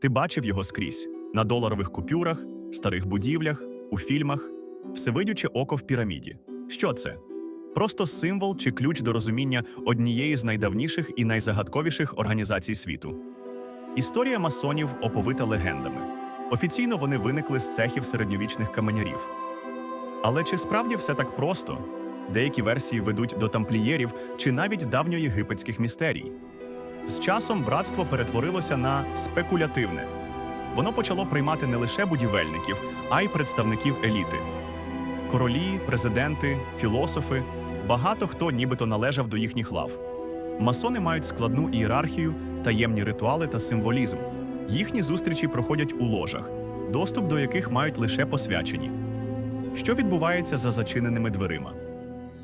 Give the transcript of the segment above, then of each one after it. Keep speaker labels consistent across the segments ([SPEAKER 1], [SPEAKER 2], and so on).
[SPEAKER 1] Ти бачив його скрізь на доларових купюрах, старих будівлях, у фільмах, всевидюче око в піраміді. Що це? Просто символ чи ключ до розуміння однієї з найдавніших і найзагадковіших організацій світу. Історія масонів оповита легендами. Офіційно вони виникли з цехів середньовічних каменярів. Але чи справді все так просто? Деякі версії ведуть до тамплієрів чи навіть давньоєгипетських містерій. З часом братство перетворилося на спекулятивне. Воно почало приймати не лише будівельників, а й представників еліти. Королі, президенти, філософи багато хто нібито належав до їхніх лав. Масони мають складну ієрархію, таємні ритуали та символізм. Їхні зустрічі проходять у ложах, доступ до яких мають лише посвячені. Що відбувається за зачиненими дверима?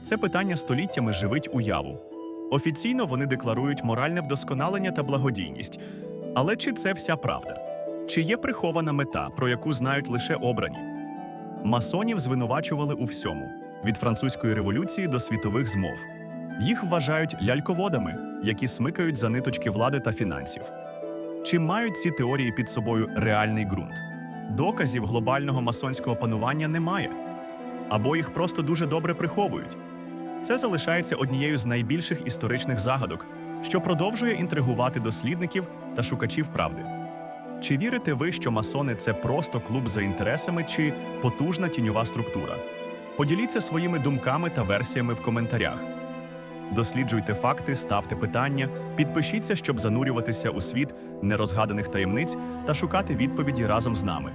[SPEAKER 1] Це питання століттями живить уяву. Офіційно вони декларують моральне вдосконалення та благодійність. Але чи це вся правда? Чи є прихована мета, про яку знають лише обрані? Масонів звинувачували у всьому від французької революції до світових змов. Їх вважають ляльководами, які смикають за ниточки влади та фінансів. Чи мають ці теорії під собою реальний ґрунт? Доказів глобального масонського панування немає, або їх просто дуже добре приховують. Це залишається однією з найбільших історичних загадок, що продовжує інтригувати дослідників та шукачів правди. Чи вірите ви, що масони це просто клуб за інтересами чи потужна тіньова структура? Поділіться своїми думками та версіями в коментарях. Досліджуйте факти, ставте питання, підпишіться, щоб занурюватися у світ нерозгаданих таємниць та шукати відповіді разом з нами.